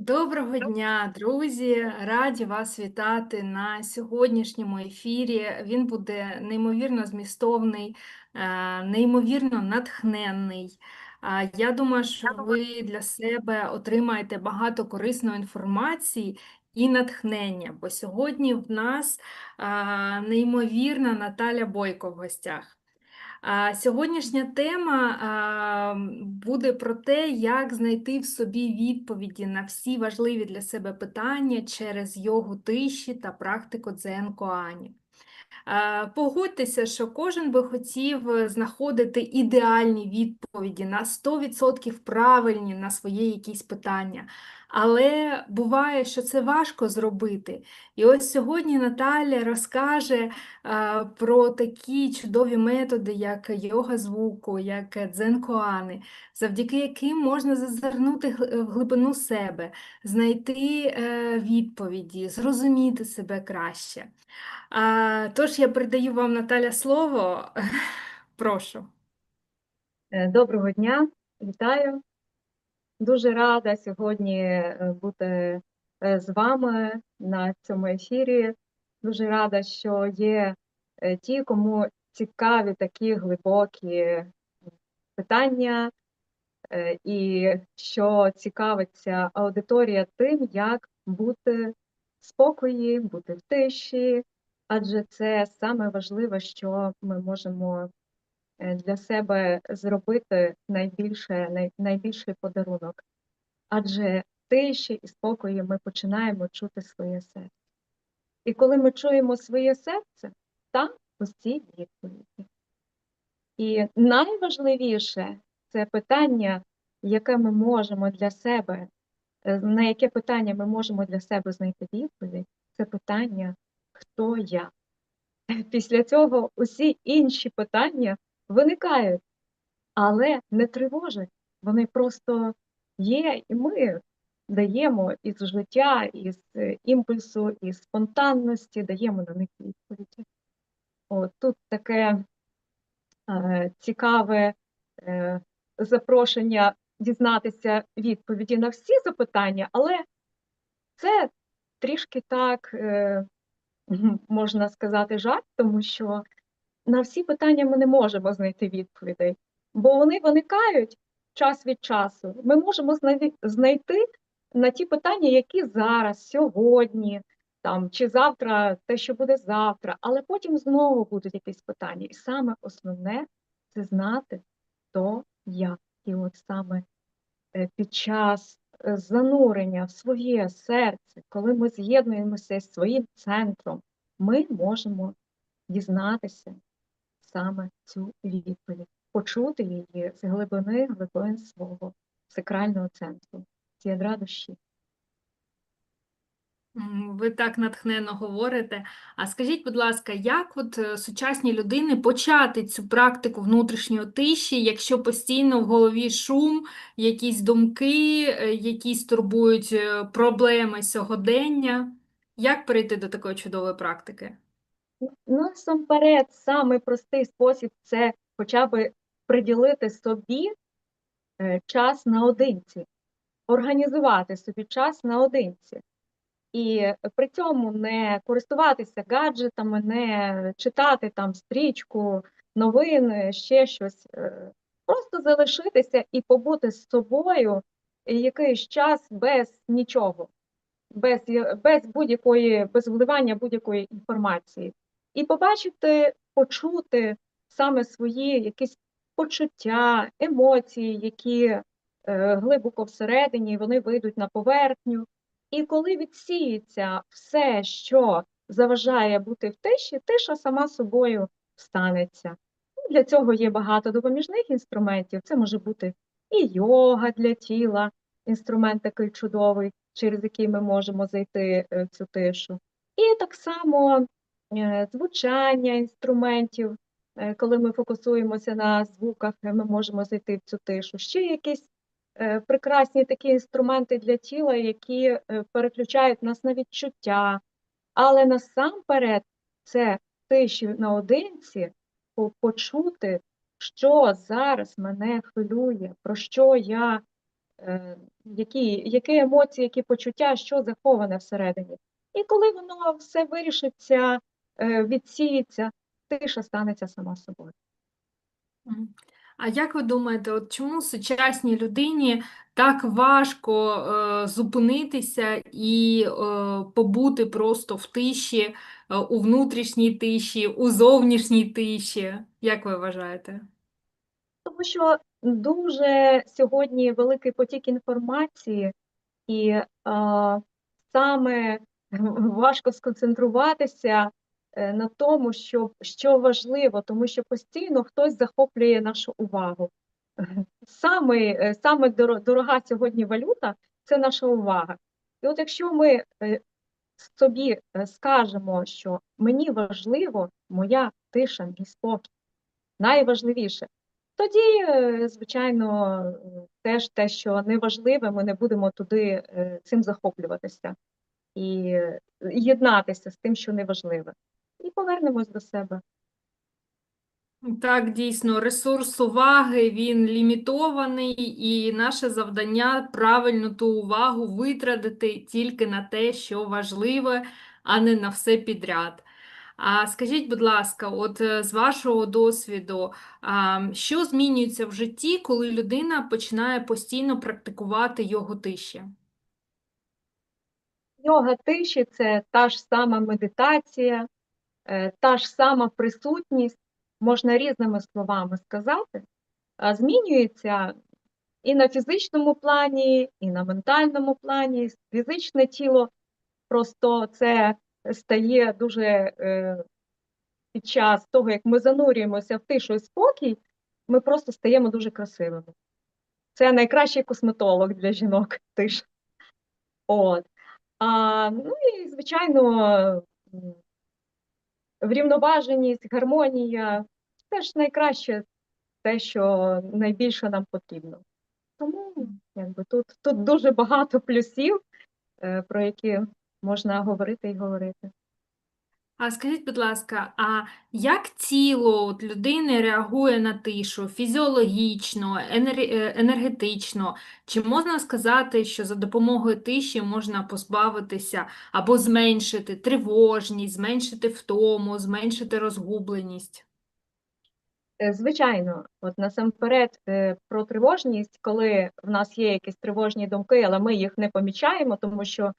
Доброго дня, друзі! Раді вас вітати на сьогоднішньому ефірі. Він буде неймовірно змістовний, е, неймовірно натхненний. Я думаю, що ви для себе отримаєте багато корисної інформації і натхнення, бо сьогодні в нас неймовірна Наталя Бойко в гостях. Сьогоднішня тема буде про те, як знайти в собі відповіді на всі важливі для себе питання через йогу тиші та практику дзен коані. Погодьтеся, що кожен би хотів е, знаходити ідеальні відповіді на 100% правильні на свої якісь питання. Але буває, що це важко зробити. І ось сьогодні Наталя розкаже е, про такі чудові методи, як йога звуку, як дзен-коани, завдяки яким можна зазирнути в глибину себе, знайти е, відповіді, зрозуміти себе краще. А, тож я передаю вам, Наталя, слово. Прошу. Е, Доброго дня, вітаю. Дуже рада сьогодні е, бути е, з вами на цьому ефірі. Дуже рада, що є е, ті, кому цікаві такі глибокі питання, і що цікавиться аудиторія тим, як бути в спокої, бути в тиші, адже це саме важливе, що ми можемо для себе зробити найбільше, най, найбільший подарунок. Адже тиші і спокої ми починаємо чути своє серце. І коли ми чуємо своє серце, там усі відповіді. І найважливіше це питання, яке ми можемо для себе, е, на яке питання ми можемо для себе знайти відповідь, це питання, хто я. Після цього усі інші питання виникають, але не тривожать. Вони просто є, і ми даємо із життя, із е, імпульсу, із спонтанності, даємо на них відповіді. От тут таке е, цікаве е, запрошення дізнатися відповіді на всі запитання, але це трішки так е, можна сказати жарт, тому що на всі питання ми не можемо знайти відповідей, бо вони виникають час від часу. Ми можемо знайти, на ті питання, які зараз, сьогодні, там, чи завтра, те, що буде завтра, але потім знову будуть якісь питання. І саме основне це знати, хто я. І от саме е, під час е, занурення в своє серце, коли ми з'єднуємося з своїм центром, ми можемо дізнатися саме цю відповідь, почути її з глибини глибин свого сакрального центру, з ядра душі. Ви так натхненно говорите. А скажіть, будь ласка, як от е, сучасній людини почати цю практику внутрішньої тиші, якщо постійно в голові шум, якісь думки, е, якісь турбують е, проблеми сьогодення? Як перейти до такої чудової практики? Насамперед, самий простий спосіб це хоча б приділити собі е, час наодинці, організувати собі час наодинці. І при цьому не користуватися гаджетами, не читати там стрічку, новини, ще щось. Е, Просто залишитися і побути з собою якийсь час без нічого, без, без будь-якої, без вливання будь-якої інформації. І побачити, почути саме свої якісь почуття, емоції, які е, глибоко всередині, вони вийдуть на поверхню. І коли відсіється все, що заважає бути в тиші, тиша сама собою станеться. Ну, Для цього є багато допоміжних інструментів. Це може бути і йога для тіла, інструмент такий чудовий, через який ми можемо зайти е, в цю тишу. І так само звучання інструментів. Е, Коли ми фокусуємося на звуках, е, ми можемо зайти в цю тишу. Ще якісь е, прекрасні такі інструменти для тіла, які е, переключають нас на відчуття. Але насамперед це тиші наодинці почути, що зараз мене хвилює, про що я е, які, які емоції, які почуття, що заховане всередині. І коли воно все вирішиться, е, відсіється, тиша станеться сама собою. А як ви думаєте, от чому сучасній людині так важко е, зупинитися і е, побути просто в тиші, е, у внутрішній тиші, у зовнішній тиші? Як ви вважаєте? Тому що дуже сьогодні великий потік інформації, і е, саме важко сконцентруватися е, на тому, що, що важливо, тому що постійно хтось захоплює нашу увагу. Саме, е, саме дорога сьогодні валюта це наша увага. І от якщо ми е, собі е, скажемо, що мені важливо моя тиша, мій спокій, найважливіше, тоді, е, звичайно, е, теж те, що неважливе, ми не будемо туди е, цим захоплюватися і е, єднатися з тим, що неважливе. І повернемось до себе. Так, дійсно, ресурс уваги він лімітований, і наше завдання правильно ту увагу витратити тільки на те, що важливе, а не на все підряд. А скажіть, будь ласка, от е, з вашого досвіду, що змінюється в житті, коли людина починає постійно практикувати йогу тиші? Йога тиші це та ж сама медитація, та ж сама присутність, можна різними словами сказати, змінюється і на фізичному плані, і на ментальному плані. Фізичне тіло просто це стає дуже е, під час того, як ми занурюємося в тишу і спокій, ми просто стаємо дуже красивими. Це найкращий косметолог для жінок тиша. От. А, ну і, звичайно, врівноваженість, гармонія це ж найкраще те, що найбільше нам потрібно. Тому якби, тут, тут дуже багато плюсів, е, про які можна говорити і говорити. А скажіть, будь ласка, а як тіло от людини реагує на тишу фізіологічно, енер- е, енергетично? Чи можна сказати, що за допомогою тиші можна позбавитися або зменшити тривожність, зменшити втому, зменшити розгубленість? Е, Звичайно, от насамперед е, про тривожність, коли в нас є якісь тривожні думки, але ми їх не помічаємо, тому що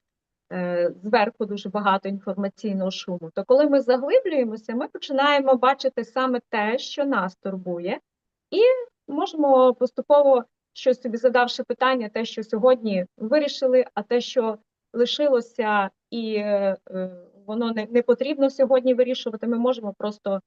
зверху дуже багато інформаційного шуму, то коли ми заглиблюємося, ми починаємо бачити саме те, що нас турбує, і можемо поступово щось собі задавши питання, те, що сьогодні вирішили, а те, що лишилося, і е, е, воно не, не потрібно сьогодні вирішувати, ми можемо просто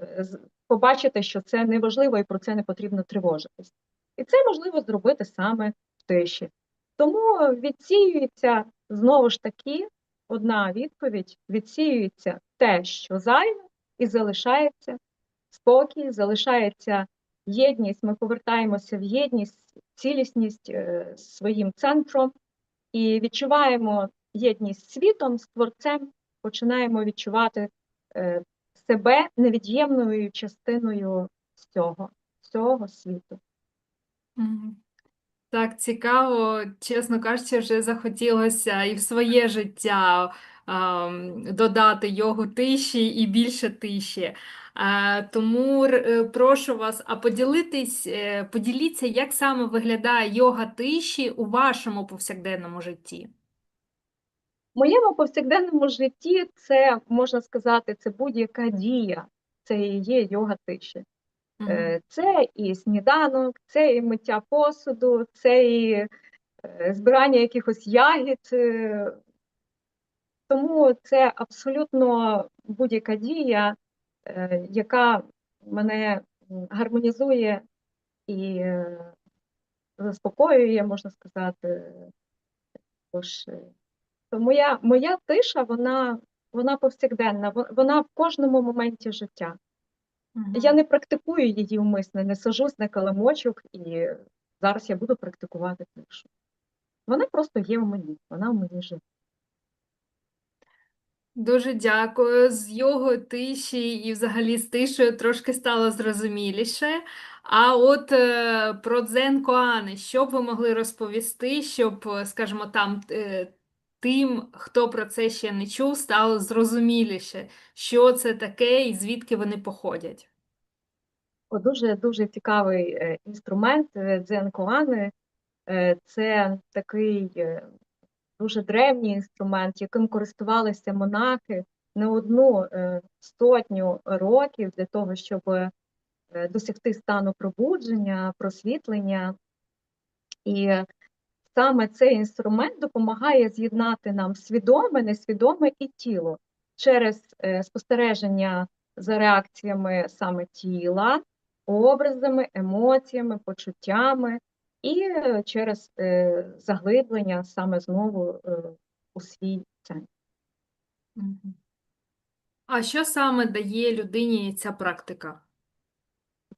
е, побачити, що це неважливо і про це не потрібно тривожитись. І це можливо зробити саме в тиші. Тому відсіюється знову ж таки одна відповідь: відсіюється те, що зайве, і залишається спокій, залишається єдність. Ми повертаємося в єдність, цілісність е, своїм центром і відчуваємо єдність світом, з творцем, починаємо відчувати е, себе невід'ємною частиною цього, цього світу. Так, цікаво, чесно кажучи, вже захотілося і в своє життя ам, додати йогу тиші і більше тиші. Е, тому е, прошу вас, а поділитись, е, поділіться, як саме виглядає йога тиші у вашому повсякденному житті. В моєму повсякденному житті це можна сказати, це будь-яка дія, це і є йога тиші. Е, Це і сніданок, це і миття посуду, це і е, збирання якихось ягід. е, Тому це абсолютно будь-яка дія, яка мене гармонізує і заспокоює, можна сказати. Тож, то моя, моя тиша, вона, вона повсякденна, вона в кожному моменті життя. Я не практикую її умисне, не сажусь на килимочок і зараз я буду практикувати тишу. Вона просто є в мені, вона в мені живе. Дуже дякую. З його тиші і взагалі з тишею трошки стало зрозуміліше. А от е, про дзен коани, що б ви могли розповісти, щоб, е, скажімо, там е, тим, хто про це ще не чув, стало зрозуміліше, що це таке і звідки вони походять? О, Дуже дуже цікавий е, інструмент е, дзен-коани. Е, Це такий дуже древній інструмент, яким користувалися монахи не одну сотню років для того, щоб досягти стану пробудження, просвітлення. І саме цей інструмент допомагає з'єднати нам свідоме, несвідоме і тіло через е, спостереження за реакціями саме тіла, образами, емоціями, почуттями, і е, через е, заглиблення саме знову у свій центр. А що саме дає людині ця практика?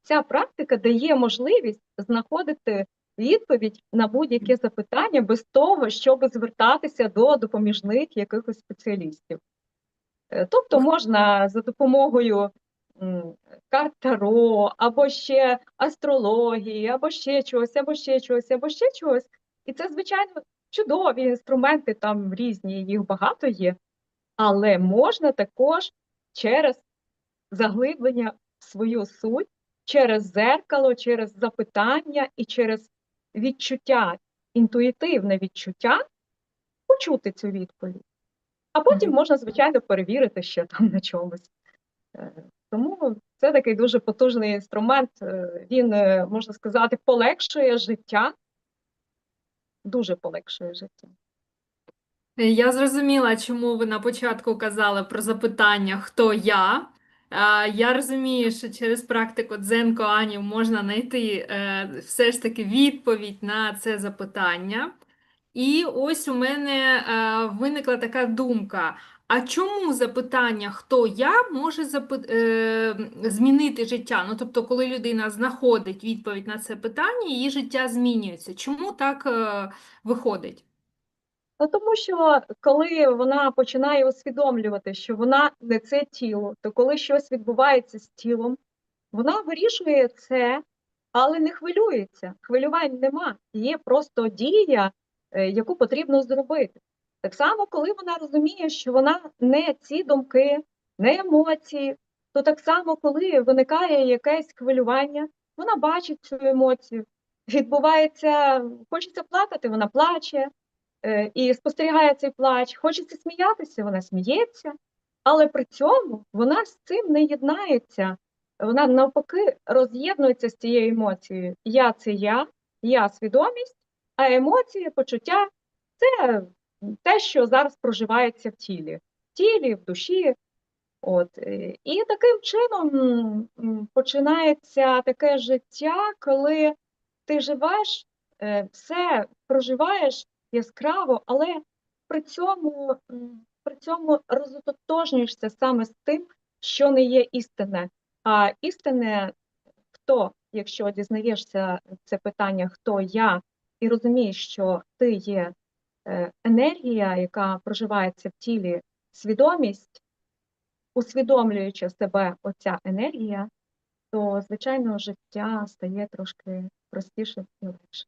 Ця практика дає можливість знаходити відповідь на будь-яке запитання без того, щоб звертатися до допоміжних якихось спеціалістів. Е, Тобто можна за допомогою карт Таро, або ще астрології, або ще чогось, або ще чогось, або ще чогось. І це, звичайно, чудові інструменти, там різні, їх багато є, але можна також через заглиблення в свою суть, через зеркало, через запитання і через відчуття, інтуїтивне відчуття, почути цю відповідь. А потім можна, звичайно, перевірити ще там на чомусь. Е, Тому це такий дуже потужний інструмент. е, Він, е, можна сказати, полегшує життя, дуже полегшує життя. Я зрозуміла, чому ви на початку казали про запитання, хто я. Я розумію, що через практику дзен коанів можна знайти е, все ж таки відповідь на це запитання. І ось у мене е, виникла така думка: а чому запитання, хто я, може запи- е, змінити життя? Ну, тобто, коли людина знаходить відповідь на це питання, її життя змінюється. Чому так виходить? Ну, тому що коли вона починає усвідомлювати, що вона не це тіло, то коли щось відбувається з тілом, вона вирішує це, але не хвилюється. Хвилювань нема. Є просто дія, е, яку потрібно зробити. Так само, коли вона розуміє, що вона не ці думки, не емоції, то так само, коли виникає якесь хвилювання, вона бачить цю емоцію. Відбувається, хочеться плакати, вона плаче і спостерігає цей плач. Хочеться сміятися, вона сміється, але при цьому вона з цим не єднається. Вона навпаки роз'єднується з цією емоцією. Я це я, я свідомість, а емоції, почуття це те, що зараз проживається в тілі, в тілі, в душі. От. е, І таким чином починається таке життя, коли ти живеш, е, все проживаєш яскраво, але при цьому, при цьому розототожнюєшся саме з тим, що не є істинне. А істинне хто, якщо дізнаєшся це питання, хто я, і розумієш, що ти є е, енергія, яка проживається в тілі, свідомість, усвідомлюючи себе оця енергія, то, звичайно, життя стає трошки простіше і легше.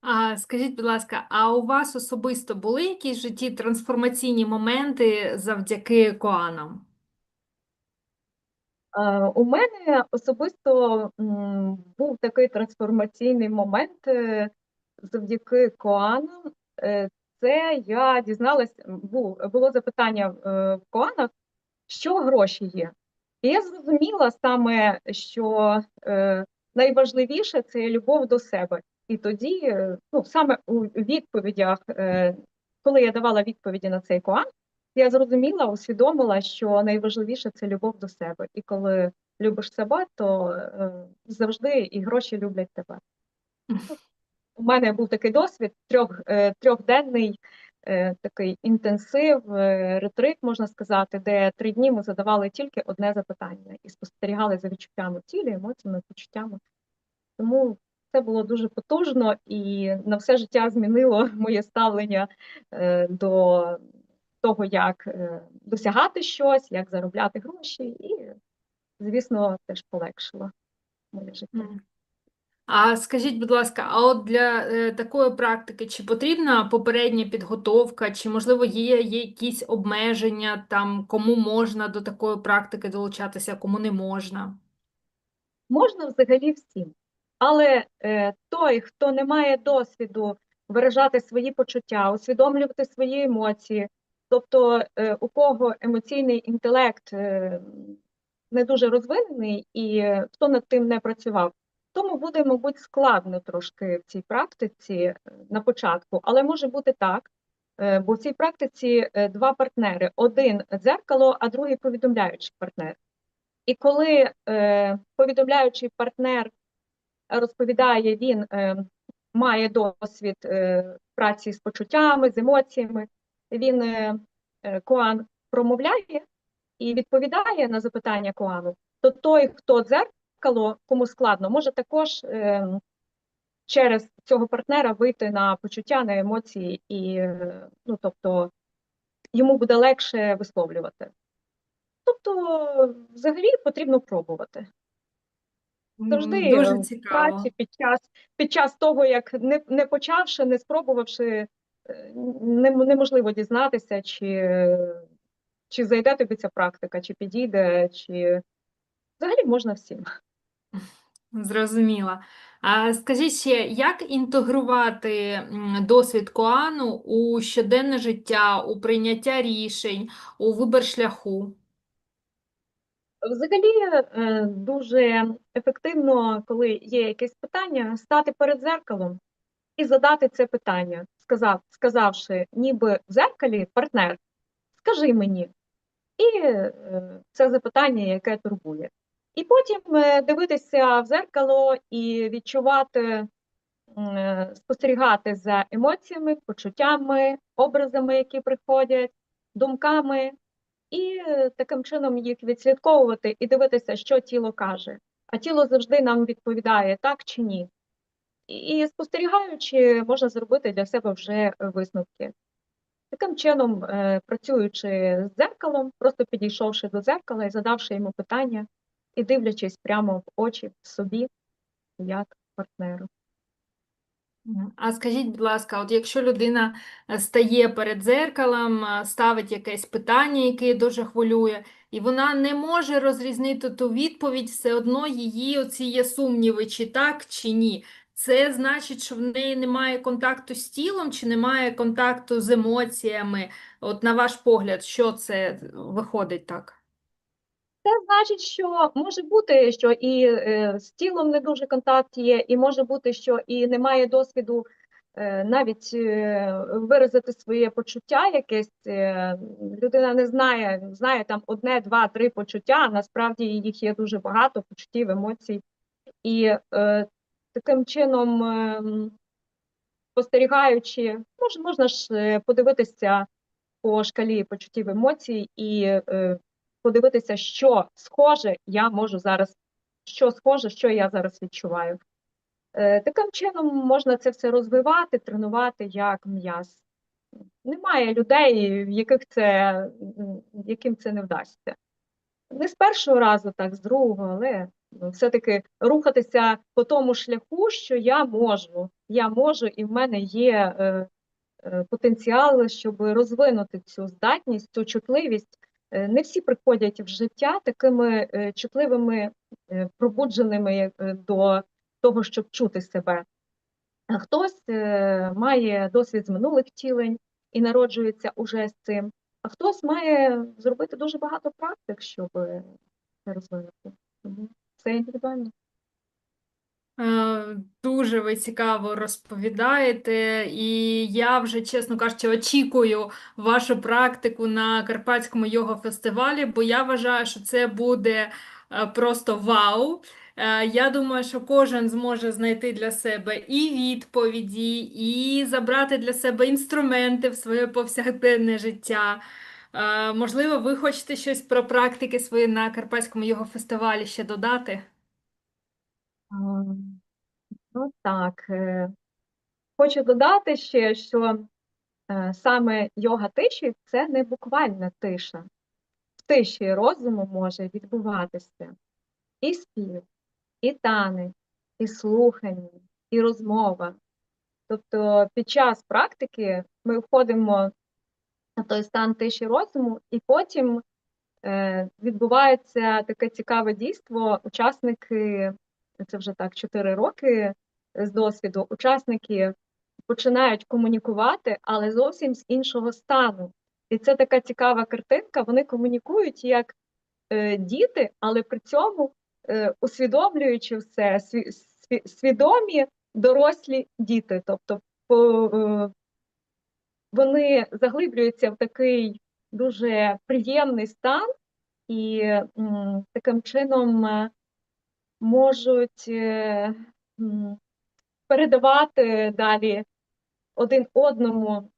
А скажіть, будь ласка, а у вас особисто були якісь в житті трансформаційні моменти завдяки коанам? Е, У мене особисто був такий трансформаційний момент е, завдяки коанам. Е, Це я дізналась, бу- було запитання в коанах, що гроші є. І я зрозуміла саме, що найважливіше це любов до себе. І тоді, ну, саме у відповідях, е, коли я давала відповіді на цей коан, я зрозуміла, усвідомила, що найважливіше це любов до себе. І коли любиш себе, то е, завжди і гроші люблять тебе. У мене був такий досвід трьох, е, трьохденний такий інтенсив, ретрит, можна сказати, де три дні ми задавали тільки одне запитання і спостерігали за відчуттями в тілі, емоціями, почуттями. Тому це було дуже потужно і на все життя змінило моє ставлення е, до того, як е, досягати щось, як заробляти гроші, і, звісно, теж полегшило моє життя. А скажіть, будь ласка, а от для е, такої практики чи потрібна попередня підготовка, чи можливо є, є якісь обмеження там, кому можна до такої практики долучатися, кому не можна? Можна взагалі всім, але е, той, хто не має досвіду виражати свої почуття, усвідомлювати свої емоції, тобто е, у кого емоційний інтелект е, не дуже розвинений і хто над тим не працював, тому буде, мабуть, складно трошки в цій практиці на початку, але може бути так. Бо в цій практиці два партнери: один дзеркало, а другий повідомляючий партнер. І коли повідомляючий партнер розповідає, він е, має досвід е, праці з почуттями, з емоціями, він е, Коан промовляє і відповідає на запитання Коану, то той, хто дзеркало, кому складно, може також через цього партнера вийти на почуття, на емоції, і ну, тобто йому буде легше висловлювати. Тобто, взагалі потрібно пробувати. Завжди Дуже цікаво. праці під час, під час того, як не, не почавши, не спробувавши, е, не, неможливо дізнатися, чи, чи зайде тобі ця практика, чи підійде, чи взагалі можна всім. Зрозуміла. А скажіть ще, як інтегрувати досвід Коану у щоденне життя, у прийняття рішень, у вибір шляху? Взагалі е, дуже ефективно, коли є якесь питання, стати перед зеркалом і задати це питання, сказав, сказавши, ніби в зеркалі партнер, скажи мені. І е, це запитання, яке турбує. І потім е, дивитися в зеркало і відчувати, спостерігати за емоціями, почуттями, образами, які приходять, думками, і е, таким чином їх відслідковувати і дивитися, що тіло каже. А тіло завжди нам відповідає так чи ні. І спостерігаючи, можна зробити для себе вже висновки. Таким чином, е, працюючи з дзеркалом, просто підійшовши до дзеркала і задавши йому питання, і дивлячись прямо в очі собі, як партнеру. А скажіть, будь ласка, от якщо людина е, стає перед дзеркалом, е, ставить якесь питання, яке дуже хвилює, і вона не може розрізнити ту відповідь, все одно її оці є сумніви, чи так, чи ні. Це значить, що в неї немає контакту з тілом, чи немає контакту з емоціями? От на ваш погляд, що це виходить так? Це значить, що може бути, що і е, з тілом не дуже контакт є, і може бути, що і немає досвіду е, навіть е, виразити своє почуття якесь. Е, людина не знає, знає там одне, два, три почуття, а насправді їх є дуже багато почуттів, емоцій. І е, таким чином, е, спостерігаючи, мож, можна ж е, подивитися по шкалі почуттів емоцій і е, подивитися, що схоже я можу зараз, що схоже, що я зараз відчуваю. Е, Таким чином можна це все розвивати, тренувати як м'яз. Немає людей, яких це, яким це не вдасться. Не з першого разу, так, з другого, але ну, все-таки рухатися по тому шляху, що я можу. Я можу, і в мене є е, е, потенціал, щоб розвинути цю здатність, цю чутливість. Е, Не всі приходять в життя такими е, чутливими, е, пробудженими до того, щоб чути себе. Хтось має досвід з минулих тілень і народжується уже з цим, а хтось має зробити дуже багато практик, щоб це розвинути. Тому Це індивідуально. Е, Дуже ви цікаво розповідаєте, і я вже, чесно кажучи, очікую вашу практику на Карпатському йога-фестивалі, бо я вважаю, що це буде е, просто вау. Е, Я думаю, що кожен зможе знайти для себе і відповіді, і забрати для себе інструменти в своє повсякденне життя. Можливо, ви хочете щось про практики свої на Карпатському йога-фестивалі ще додати? Ну так, е, хочу додати ще, що е, саме йога тиші це не буквальна тиша. В тиші розуму може відбуватися і спів, і танець, і слухання, і розмова. Тобто під час практики ми входимо на той стан тиші розуму, і потім е, відбувається таке цікаве дійство. Учасники, це вже так 4 роки з досвіду, учасники починають комунікувати, але зовсім з іншого стану. І це така цікава картинка. Вони комунікують як е, діти, але при цьому е, усвідомлюючи все, сві- сві- свідомі дорослі діти. Тобто е, вони заглиблюються в такий дуже приємний стан і таким чином е, можуть е, передавати далі один одному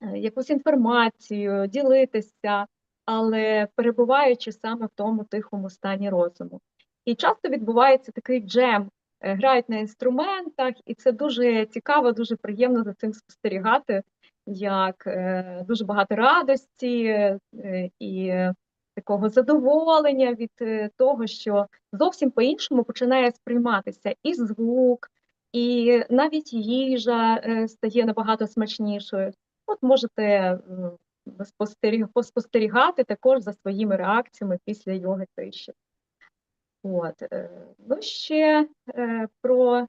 е, якусь інформацію, ділитися, але перебуваючи саме в тому тихому стані розуму. І часто відбувається такий джем, е, грають на інструментах, і це дуже цікаво, дуже приємно за цим спостерігати, як дуже багато радості і такого задоволення від е, того, що зовсім по-іншому починає сприйматися і звук, і навіть їжа е, стає набагато смачнішою. От можете е, спостеріг- поспостерігати також за своїми реакціями після йоги тиші. От. Ну, ще про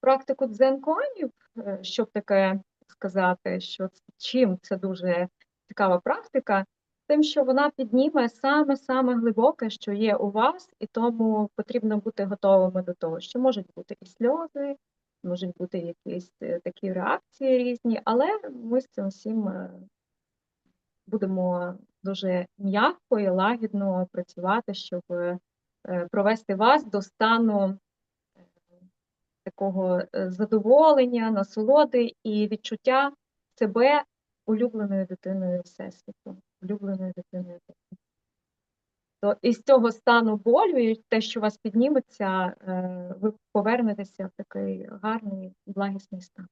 практику дзен-коанів, е, щоб таке сказати, що чим це дуже цікава практика, тим, що вона підніме саме-саме глибоке, що є у вас, і тому потрібно бути готовими до того, що можуть бути і сльози, можуть бути якісь е, такі реакції різні, але ми з цим всім е, будемо дуже м'яко і лагідно працювати, щоб е, провести вас до стану такого задоволення, насолоди і відчуття себе улюбленою дитиною Всесвіту, улюбленою дитиною. То із цього стану болю, і те, що вас підніметься, е, ви повернетеся в такий гарний, благісний стан.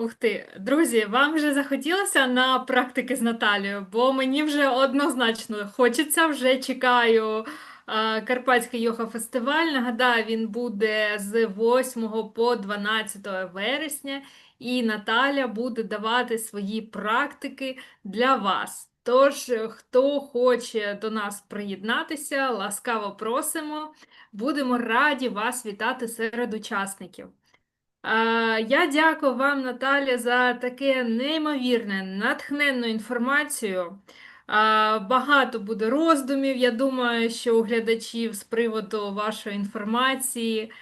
Ух ти, друзі, вам вже захотілося на практики з Наталією, бо мені вже однозначно хочеться, вже чекаю е, Карпатський йога фестиваль. Нагадаю, він буде з 8 по 12 вересня, і Наталя буде давати свої практики для вас. Тож, е, хто хоче до нас приєднатися, ласкаво просимо. Будемо раді вас вітати серед учасників. Я дякую вам, Наталя, за таке неймовірне, натхненну інформацію. Багато буде роздумів, я думаю, що у глядачів з приводу вашої інформації.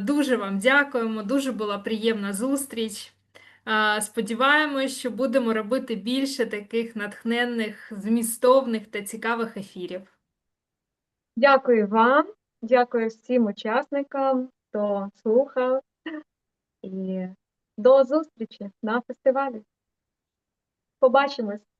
Дуже вам дякуємо, дуже була приємна зустріч. Сподіваємось, що будемо робити більше таких натхненних, змістовних та цікавих ефірів. Дякую вам, дякую всім учасникам, хто слухав. І до зустрічі на фестивалі. Побачимось!